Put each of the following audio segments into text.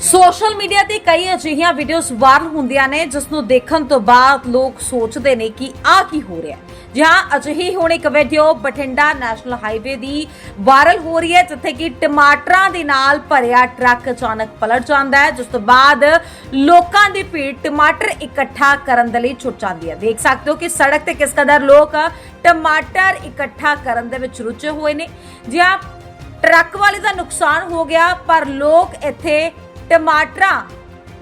Social media ਤੇ ਕਈ ਅਜਿਹੀਆਂ ਵੀਡੀਓਜ਼ ਵਾਇਰਲ ਹੁੰਦੀਆਂ ਨੇ ਜਿਸ ਨੂੰ ਦੇਖਣ ਤੋਂ ਬਾਅਦ ਲੋਕ ਸੋਚਦੇ ਨੇ ਕਿ ਆਹ ਕੀ ਹੋ ਰਿਹਾ ਹੈ। ਜਹਾਂ ਅਜਿਹੀ ਹੁਣ ਇੱਕ ਵੀਡੀਓ ਬਠਿੰਡਾ ਨੈਸ਼ਨਲ ਹਾਈਵੇ ਦੀ ਵਾਇਰਲ ਹੋ ਰਹੀ ਹੈ, ਜਿੱਥੇ ਕਿ ਟਮਾਟਰਾਂ ਦੇ ਨਾਲ ਭਰਿਆ ਟਰੱਕ ਅਚਾਨਕ ਪਲਟ ਜਾਂਦਾ ਹੈ, ਜਿਸ ਤੋਂ ਬਾਅਦ ਲੋਕਾਂ ਦੀ ਭੀੜ ਟਮਾਟਰ ਇਕੱਠਾ ਕਰਨ ਦੇ ਲਈ ਛੁੱਟ ਜਾਂਦੀ ਹੈ। ਦੇਖ ਸਕਦੇ ਹੋ ਕਿ ਸੜਕ ਤੇ ਕਿਸ ਕਦਰ ਲੋਕ ਟਮਾਟਰ ਇਕੱਠਾ ਕਰਨ ਦੇ ਵਿੱਚ ਰੁੱਝੇ ਹੋਏ ਨੇ। ਜਿਹਾਂ ਟਰੱਕ ਵਾਲੇ ਦਾ ਨੁਕਸਾਨ ਹੋ ਗਿਆ, ਪਰ ਲੋਕ ਇੱਥੇ ਟਮਾਟਰਾਂ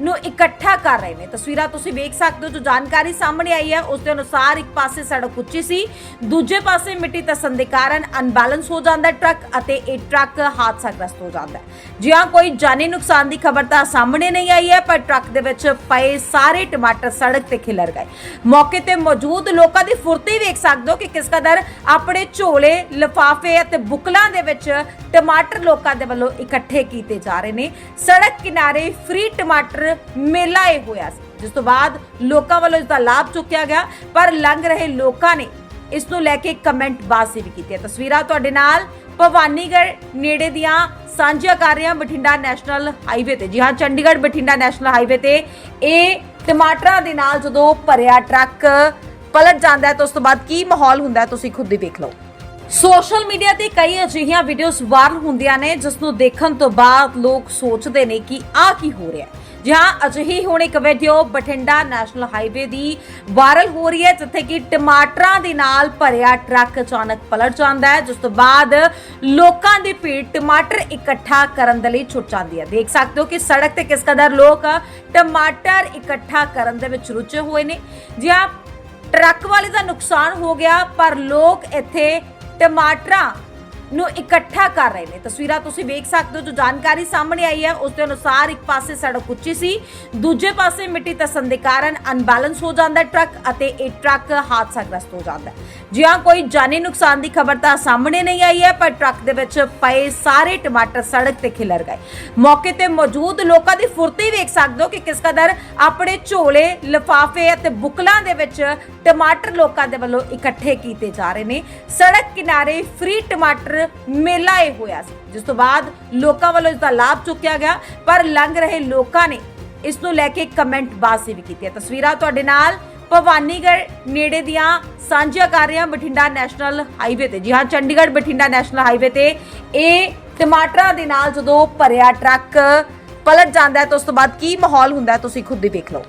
ਨੂੰ ਇਕੱਠਾ ਕਰ ਰਹੇ ਨੇ। ਤਸਵੀਰਾਂ ਤੁਸੀਂ ਵੇਖ ਸਕਦੇ ਹੋ, ਜੋ ਜਾਣਕਾਰੀ ਸਾਹਮਣੇ ਆਈ ਹੈ, ਉਸ ਦੇ ਅਨੁਸਾਰ ਇੱਕ ਪਾਸੇ ਸੜਕ ਉੱਚੀ ਸੀ, ਦੂਜੇ ਪਾਸੇ ਮਿੱਟੀ ਧੱਸਣ ਦੇ ਕਾਰਨ ਅਨਬੈਲੈਂਸ ਹੋ ਜਾਂਦਾ ਟਰੱਕ ਅਤੇ ਇਹ ਟਰੱਕ ਹਾਦਸਾਗ੍ਰਸਤ ਹੋ ਜਾਂਦਾ ਜੀ ਹਾਂ, ਕੋਈ ਜਾਨੀ ਨੁਕਸਾਨ ਦੀ ਖਬਰ ਤਾਂ ਸਾਹਮਣੇ ਨਹੀਂ ਆਈ ਹੈ, ਪਰ ਟਰੱਕ ਦੇ ਵਿੱਚ ਪਏ ਸਾਰੇ ਟਮਾਟਰ ਸੜਕ ਤੇ ਖਿਲਰ ਗਏ। ਮੌਕੇ ਤੇ ਮੌਜੂਦ ਲੋਕਾਂ ਦੀ ਫੁਰਤੀ ਵੇਖ ਸਕਦੇ ਹੋ ਕਿ ਕਿਸ ਕਦਰ ਆਪਣੇ ਝੋਲੇ, ਲਿਫਾਫੇ ਅਤੇ ਬੁਕਲਾਂ ਦੇ ਵਿੱਚ ਟਮਾਟਰ ਲੋਕਾਂ ਦੇ ਵੱਲੋਂ ਇਕੱਠੇ ਕੀਤੇ ਜਾ ਰਹੇ ਨੇ। ਸੜਕ ਕਿਨਾਰੇ ਫ੍ਰੀ ਟਮਾਟਰ ਮੇਲਾ ਇਹ ਹੋਇਆ ਸੀ, ਜਿਸ ਤੋਂ ਬਾਅਦ ਲੋਕਾਂ ਵੱਲੋਂ ਇਸ ਦਾ ਲਾਭ ਚੁੱਕਿਆ ਗਿਆ, ਪਰ ਲੰਘ ਰਹੇ ਲੋਕਾਂ ਨੇ ਇਸ ਨੂੰ ਲੈ ਕੇ ਕਮੈਂਟ ਬਾਜ਼ੀ ਵੀ ਕੀਤੀ ਤਸਵੀਰਾਂ ਤੁਹਾਡੇ ਨਾਲ ਭਵਾਨੀਗੜ੍ਹ ਨੇੜੇ ਦੀਆਂ ਸਾਂਝੀਆਂ ਕਰ ਰਹੇ ਹਾਂ ਬਠਿੰਡਾ ਨੈਸ਼ਨਲ ਹਾਈਵੇ ਤੇ। ਜੀ ਹਾਂ, ਚੰਡੀਗੜ੍ਹ ਬਠਿੰਡਾ ਨੈਸ਼ਨਲ ਹਾਈਵੇ ਤੇ ਇਹ ਟਮਾਟਰਾਂ ਦੇ ਨਾਲ ਜਦੋਂ ਭਰਿਆ ਟਰੱਕ ਪਲਟ ਜਾਂਦਾ ਹੈ ਤਾਂ ਉਸ ਤੋਂ ਬਾਅਦ ਕੀ ਮਾਹੌਲ ਹੁੰਦਾ ਹੈ ਤੁਸੀਂ ਖੁਦ ਹੀ ਦੇਖ ਲਓ। ਸੋਸ਼ਲ ਮੀਡੀਆ ਤੇ ਕਈ ਅਜਿਹੀਆਂ ਵੀਡੀਓਜ਼ ਵਾਇਰਲ ਹੁੰਦੀਆਂ ਨੇ, ਜਿਸ ਨੂੰ ਦੇਖਣ ਤੋਂ ਬਾਅਦ ਲੋਕ ਸੋਚਦੇ ਨੇ ਕਿ ਆਹ ਕੀ ਹੋ ਰਿਹਾ ਹੈ। ਜਹਾਂ ਅਜਿਹੀ ਹੁਣ ਇੱਕ ਵੀਡੀਓ ਬਠਿੰਡਾ ਨੈਸ਼ਨਲ ਹਾਈਵੇ ਦੀ ਵਾਇਰਲ ਹੋ ਰਹੀ ਹੈ, ਜਿੱਥੇ ਕਿ ਟਮਾਟਰਾਂ ਦੇ ਨਾਲ ਭਰਿਆ ਟਰੱਕ ਅਚਾਨਕ ਪਲਟ ਜਾਂਦਾ ਹੈ, ਜਿਸ ਤੋਂ ਬਾਅਦ ਲੋਕਾਂ ਦੀ ਭੀੜ ਟਮਾਟਰ ਇਕੱਠਾ ਕਰਨ ਦੇ ਲਈ ਛੁੱਟ ਜਾਂਦੀ ਹੈ। ਦੇਖ ਸਕਦੇ ਹੋ ਕਿ ਸੜਕ ਤੇ ਕਿਸ ਕਦਰ ਲੋਕ ਟਮਾਟਰ ਇਕੱਠਾ ਕਰਨ ਦੇ ਵਿੱਚ ਰੁੱਝੇ ਹੋਏ ਨੇ ਜਿਹਾਂ ਟਰੱਕ ਵਾਲੇ ਦਾ ਨੁਕਸਾਨ ਹੋ ਗਿਆ, ਪਰ ਲੋਕ ਇੱਥੇ ਟਮਾਟਰਾਂ ਨੂੰ ਇਕੱਠਾ ਕਰ ਰਹੇ ਨੇ। ਤਸਵੀਰਾਂ ਤੁਸੀਂ ਵੇਖ ਸਕਦੇ ਹੋ, ਜੋ ਜਾਣਕਾਰੀ ਸਾਹਮਣੇ ਆਈ ਹੈ, ਉਸ ਦੇ ਅਨੁਸਾਰ ਇੱਕ ਪਾਸੇ ਸੜਕ ਉੱਚੀ ਸੀ, ਦੂਜੇ ਪਾਸੇ ਮਿੱਟੀ ਧੱਸਣ ਦੇ ਕਾਰਨ ਅਨਬੈਲੈਂਸ ਹੋ ਜਾਂਦਾ ਹੈ ਟਰੱਕ ਅਤੇ ਇਹ ਟਰੱਕ ਹਾਦਸਾਗ੍ਰਸਤ ਹੋ ਜਾਂਦਾ ਹੈ। ਜੀ ਹਾਂ, ਕੋਈ ਜਾਨੀ ਨੁਕਸਾਨ ਦੀ ਖਬਰ ਤਾਂ ਸਾਹਮਣੇ ਨਹੀਂ ਆਈ ਹੈ, ਪਰ ਟਰੱਕ ਦੇ ਵਿੱਚ ਪਏ ਸਾਰੇ ਟਮਾਟਰ ਸੜਕ ਤੇ ਖਿਲਰ ਗਏ। ਮੌਕੇ ਤੇ ਮੌਜੂਦ ਲੋਕਾਂ ਦੀ ਫੁਰਤੀ ਵੇਖ ਸਕਦੇ ਹੋ ਕਿ ਕਿਸ ਕਦਰ ਆਪਣੇ ਝੋਲੇ, ਲਿਫਾਫੇ ਅਤੇ ਬੁਕਲਾਂ ਦੇ ਵਿੱਚ ਟਮਾਟਰ ਲੋਕਾਂ ਦੇ ਵੱਲੋਂ ਇਕੱਠੇ ਕੀਤੇ ਜਾ ਰਹੇ ਨੇ। ਸੜਕ ਕਿਨਾਰੇ ਫ੍ਰੀ ਟਮਾਟਰ ਮੇਲਾ ਇਹ ਹੋਇਆ ਸੀ, ਜਿਸ ਤੋਂ ਬਾਅਦ ਲੋਕਾਂ ਵੱਲੋਂ ਇਸ ਦਾ ਲਾਭ ਚੁੱਕਿਆ ਗਿਆ, ਪਰ ਲੰਘ ਰਹੇ ਲੋਕਾਂ ਨੇ ਇਸ ਨੂੰ ਲੈ ਕੇ ਕਮੈਂਟ ਬਾਜ਼ੀ ਵੀ ਕੀਤੀ ਹੈ। ਤਸਵੀਰਾਂ ਤੁਹਾਡੇ ਨਾਲ ਭਵਾਨੀਗੜ੍ਹ ਨੇੜੇ ਦੀਆਂ ਸਾਂਝੀਆਂ ਕਰ ਰਹੇ ਹਾਂ ਬਠਿੰਡਾ ਨੈਸ਼ਨਲ ਹਾਈਵੇ ਤੇ। ਜੀ ਹਾਂ, ਚੰਡੀਗੜ੍ਹ ਬਠਿੰਡਾ ਨੈਸ਼ਨਲ ਹਾਈਵੇ ਤੇ ਇਹ ਟਮਾਟਰਾਂ ਦੇ ਨਾਲ ਜਦੋਂ ਭਰਿਆ ਟਰੱਕ ਪਲਟ ਜਾਂਦਾ ਹੈ ਤਾਂ ਉਸ ਤੋਂ ਬਾਅਦ ਕੀ ਮਾਹੌਲ ਹੁੰਦਾ ਹੈ, ਤੁਸੀਂ ਖੁਦ ਹੀ ਵੇਖ ਲਓ।